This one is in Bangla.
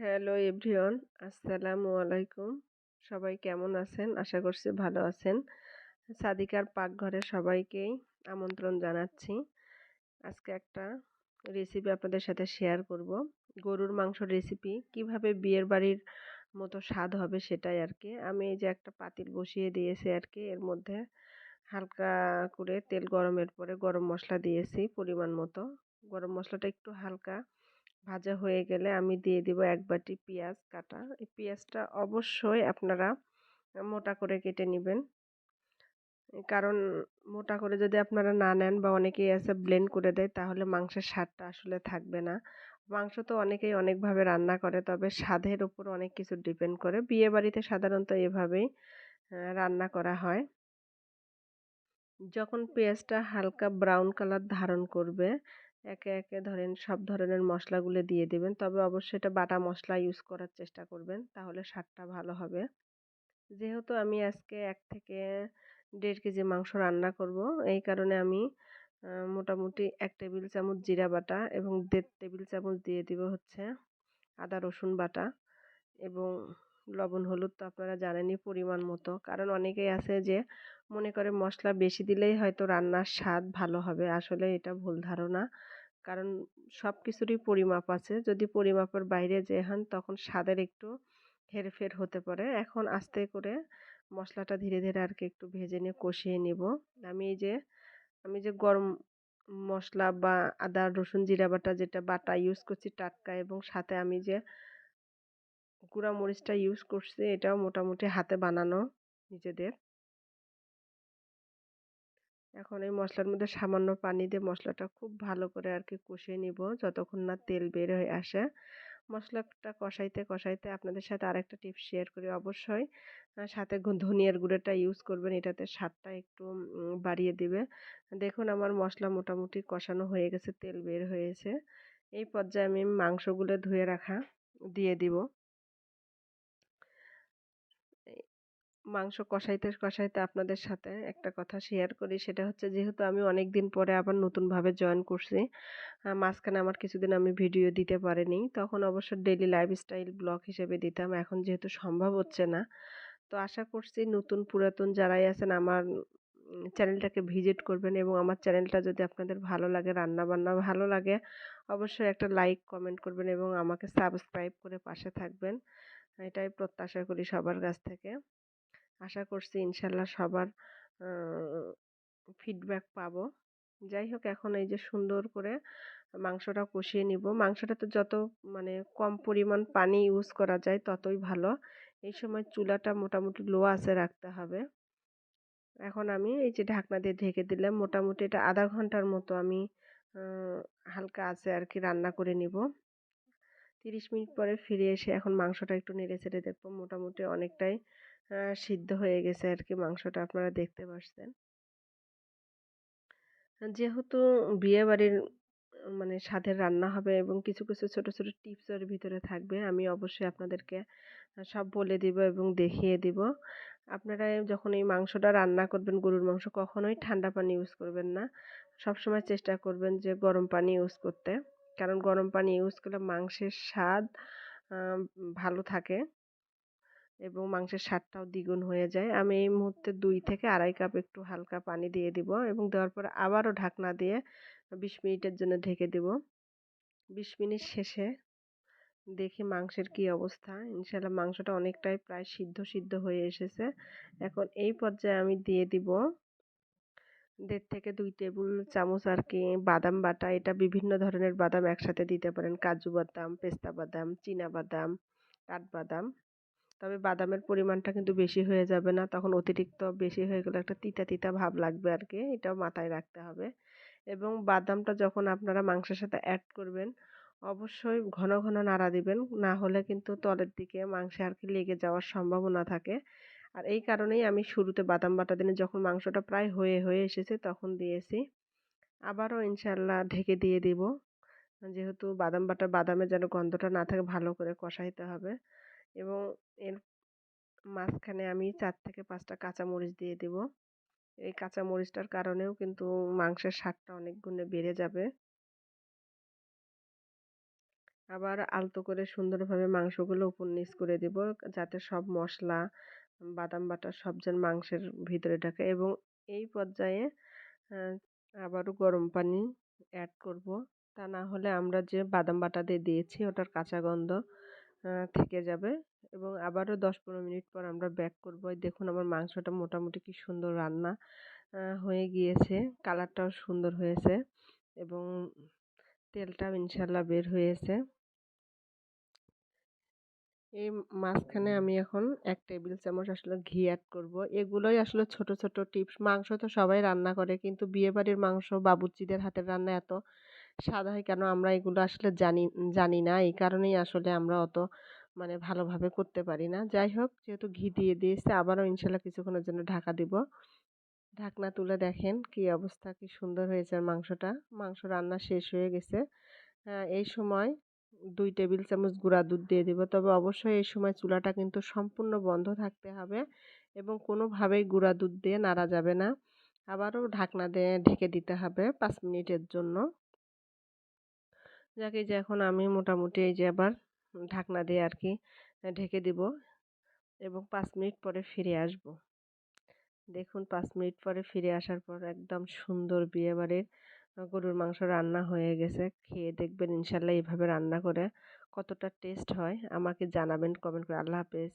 হ্যালো এভরিওয়ান, আসসালামু আলাইকুম। সবাই কেমন আছেন? আশা করছি ভালো আছেন। সাদিকার পাকঘরে সবাইকেই আমন্ত্রণ জানাচ্ছি। আজকে একটা রেসিপি আপনাদের সাথে শেয়ার করব। গরুর মাংসর রেসিপি কীভাবে বিয়ের বাড়ির মতো স্বাদ হবে সেটাই আর কি আমি এই যে একটা পাতিল বসিয়ে দিয়েছি আর কি এর মধ্যে হালকা করে তেল গরমের পরে গরম মশলা দিয়েছি পরিমাণ মতো। গরম মশলাটা একটু হালকা ভাজা হয়ে গেলে আমি দিয়ে দিব এক বাটি পেঁয়াজ কাটা। এই পেঁয়াজটা অবশ্যই আপনারা মোটা করে কেটে নেবেন। কারণ মোটা করে যদি আপনারা না নেন বা অনেকেই আছে ব্লেন্ড করে দেয়, তাহলে মাংসের স্বাদটা আসলে থাকবে না। মাংস তো অনেকেই অনেকভাবে রান্না করে, তবে স্বাদের উপর অনেক কিছু ডিপেন্ড করে। বিয়ে বাড়িতে সাধারণত এভাবেই রান্না করা হয়। যখন পেঁয়াজটা হালকা ব্রাউন কালার ধারণ করবে একে একে ধরেন সব ধরনের মশলাগুলো দিয়ে দেবেন। তবে অবশ্যই এটা বাটা মশলা ইউজ করার চেষ্টা করবেন, তাহলে স্বাদটা ভালো হবে। যেহেতু আমি আজকে এক থেকে দেড় কেজি মাংস রান্না করব, এই কারণে আমি মোটামুটি এক টেবিল চামচ জিরা বাটা এবং দেড় টেবিল চামচ দিয়ে দিব হচ্ছে আদা রসুন বাটা এবং লবণ, হলুদ তো আপনারা জানেনই পরিমাণ মতো। কারণ অনেকেই আছে যে, মনে করে মশলা বেশি দিলেই হয়তো রান্নার স্বাদ ভালো হবে। আসলে এটা ভুল ধারণা। কারণ সব কিছুরই পরিমাপ আছে। যদি পরিমাপের বাইরে যে হন, তখন স্বাদের একটু হেরফের হতে পারে। এখন আস্তে করে মশলাটা ধীরে ধীরে আর কি একটু ভেজে নিয়ে কষিয়ে নিব। আমি এই যে, আমি যে গরম মশলা বা আদা, রসুন, জিরা বাটা যেটা বাটা ইউজ করছি টাটকা এবং সাথে আমি যে গুঁড়া মরিচটা ইউজ করছি, এটাও মোটামুটি হাতে বানানো নিজেদের। এখন এই মশলার মধ্যে সামান্য পানি দিয়ে মশলাটা খুব ভালো করে আর কি কষিয়ে নিব, যতক্ষণ না তেল বের হয়ে আসে। মশলাটা কষাইতে কষাইতে আপনাদের সাথে আরেকটা টিপস শেয়ার করি অবশ্যই। সাথে ধনিয়ার গুঁড়োটা ইউজ করবেন, এটাতে স্বাদটা একটু বাড়িয়ে দিবে। দেখুন আমার মশলা মোটামুটি কষানো হয়ে গেছে, তেল বের হয়েছে। এই পর্যায়ে আমি মাংসগুলো ধুয়ে রাখা, দিয়ে দিব। মাংস কষাইতে কষাইতে আপনাদের সাথে একটা কথা শেয়ার করি। সেটা হচ্ছে যেহেতু আমি অনেক দিন পরে আবার নতুনভাবে জয়েন করছি মাঝখানে আমার কিছুদিন আমি ভিডিও দিতে পারিনি। তখন অবশ্য ডেলি লাইফস্টাইল ব্লগ হিসেবে দিতাম, এখন যেহেতু সম্ভব হচ্ছে না। তো আশা করছি নতুন পুরাতন যারাই আছেন, আমার চ্যানেলটাকে ভিজিট করবেন এবং আমার চ্যানেলটা যদি আপনাদের ভালো লাগে রান্না বান্না ভালো লাগে, অবশ্যই একটা লাইক কমেন্ট করবেন এবং আমাকে সাবস্ক্রাইব করে পাশে থাকবেন। এটাই প্রত্যাশা করি সবার কাছ থেকে। আশা করছি ইনশাল্লাহ সবার ফিডব্যাক পাবো। যাই হোক, এখন এই যে সুন্দর করে মাংসটা কষিয়ে নিব। মাংসটা তো যত মানে কম পরিমাণ পানি ইউজ করা যায়, ততই ভালো। এই সময় চুলাটা মোটামুটি লো আছে রাখতে হবে। এখন আমি এই যে ঢাকনা দিয়ে ঢেকে দিলাম, মোটামুটি এটা আধা ঘণ্টার মতো আমি হালকা আছে আর কি রান্না করে নিব। তিরিশ মিনিট পরে ফিরে এসে এখন মাংসটা একটু নেড়ে চেড়ে দেখব। মোটামুটি অনেকটাই সিদ্ধ হয়ে গেছে আর কি মাংসটা আপনারা দেখতে পাচ্ছেন যেহেতু বিয়ে বাড়ির মানে স্বাদের রান্না হবে এবং কিছু কিছু ছোট ছোট টিপস এর ভিতরে থাকবে, আমি অবশ্যই আপনাদেরকে সব বলে দিব এবং দেখিয়ে দিব। আপনারা যখন এই মাংসটা রান্না করবেন গরুর মাংস কখনোই ঠান্ডা পানি ইউজ করবেন না। সব সময় চেষ্টা করবেন যে গরম পানি ইউজ করতে। কারণ গরম পানি ইউজ করলে মাংসের স্বাদ ভালো থাকে। এবং মাংসের স্বাদটাও দ্বিগুণ হয়ে যায়। আমি এই মুহূর্তে দুই থেকে আড়াই কাপ একটু হালকা পানি দিয়ে দিব এবং দেওয়ার পর আবারও ঢাকনা দিয়ে বিশ মিনিটের জন্য ঢেকে দেব। বিশ মিনিট শেষে দেখি মাংসের কি অবস্থা। ইনশাল্লাহ মাংসটা অনেকটাই প্রায় সিদ্ধ সিদ্ধ হয়ে এসেছে। এখন এই পর্যায়ে আমি দিয়ে দিব দেড় থেকে দুই টেবিল চামচ আর কি বাদাম বাটা। এটা বিভিন্ন ধরনের বাদাম একসাথে দিতে পারেন। কাজু বাদাম, পেস্তা বাদাম, চীনা বাদাম কাঠবাদাম তবে বাদামের পরিমাণটা কিন্তু বেশি হয়ে যাবে না। তখন অতিরিক্ত বেশি হয়ে গেলে একটা তিতা তিতা ভাব লাগবে আর কি এটাও মাথায় রাখতে হবে। এবং বাদামটা যখন আপনারা মাংসের সাথে অ্যাড করবেন, অবশ্যই ঘন ঘন নাড়া দিবেন, না হলে কিন্তু তলের দিকে মাংসে আর কি লেগে যাওয়ার সম্ভাবনা থাকে। আর এই কারণেই আমি শুরুতে বাদাম বাটা দিনে যখন মাংসটা প্রায় হয়ে হয়ে এসেছে তখন দিয়েছি। আবারও ইনশাল্লাহ ঢেকে দিয়ে দিব। যেহেতু বাদাম বাটা বাদামের যেন গন্ধটা না থাকে ভালো করে কষাইতে হবে। এবং এর মাঝখানে আমি চার থেকে পাঁচটা কাঁচামরিচ দিয়ে দেব। এই কাঁচামরিচটার কারণেও কিন্তু মাংসের স্বাদটা অনেক গুণে বেড়ে যাবে। আবার আলতো করে সুন্দরভাবে মাংসগুলো উপর নিচ করে দেব, যাতে সব মশলা, বাদাম বাটা সব যেন মাংসের ভিতরে ঢাকে এবং এই পর্যায়ে আবারও গরম পানি অ্যাড করব। তা না হলে আমরা যে বাদাম বাটা দিয়ে দিয়েছি, ওটার কাঁচা গন্ধ থেকে যাবে এবং আবারও দশ পনেরো মিনিট পর আমরা ব্যাক করব। দেখুন আমার মাংসটা মোটামুটি কি সুন্দর রান্না হয়ে গিয়েছে। কালারটাও সুন্দর হয়েছে এবং তেলটাও ইনশাল্লাহ বের হয়েছে। এই মাঝখানে আমি এখন এক টেবিল চামচ আসলে ঘি অ্যাড করব। এগুলোই আসলে ছোট ছোট টিপস মাংস তো সবাই রান্না করে, কিন্তু বিয়েবাড়ির মাংস বাবুর্চিদের হাতের রান্না এত স্বাদ হয় কেন আমরা এগুলো আসলে জানি জানি না। এই কারণেই আসলে আমরা অত মানে ভালোভাবে করতে পারি না। যাই হোক, যেহেতু ঘি দিয়ে দিয়েছে, আবারও ইনশাল্লাহ কিছুক্ষণের জন্য ঢাকা দিব। ঢাকনা তুলে দেখেন কি অবস্থা, কি সুন্দর হয়েছে মাংসটা। মাংস রান্না শেষ হয়ে গেছে। এই সময় দুই টেবিল চামচ গুঁড়া দুধ দিয়ে দিব। তবে অবশ্যই এই সময় চুলাটা কিন্তু সম্পূর্ণ বন্ধ থাকতে হবে এবং কোনোভাবেই গুঁড়া দুধ দিয়ে নাড়া যাবে না। আবারও ঢাকনা দিয়ে ঢেকে দিতে হবে পাঁচ মিনিটের জন্য। যাকে যে এখন আমি মোটামুটি এই যে আবার ঢাকনা দিয়ে আর কি ঢেকে দিব এবং পাঁচ মিনিট পরে ফিরে আসব। দেখুন, পাঁচ মিনিট পরে ফিরে আসার পর একদম সুন্দর বিয়েবাড়ির গরুর মাংস রান্না হয়ে গেছে। খেয়ে দেখবেন ইনশাল্লাহ এইভাবে রান্না করে কতটা টেস্ট হয়। আমাকে জানাবেন, কমেন্ট করে। আল্লাহ হাফেজ।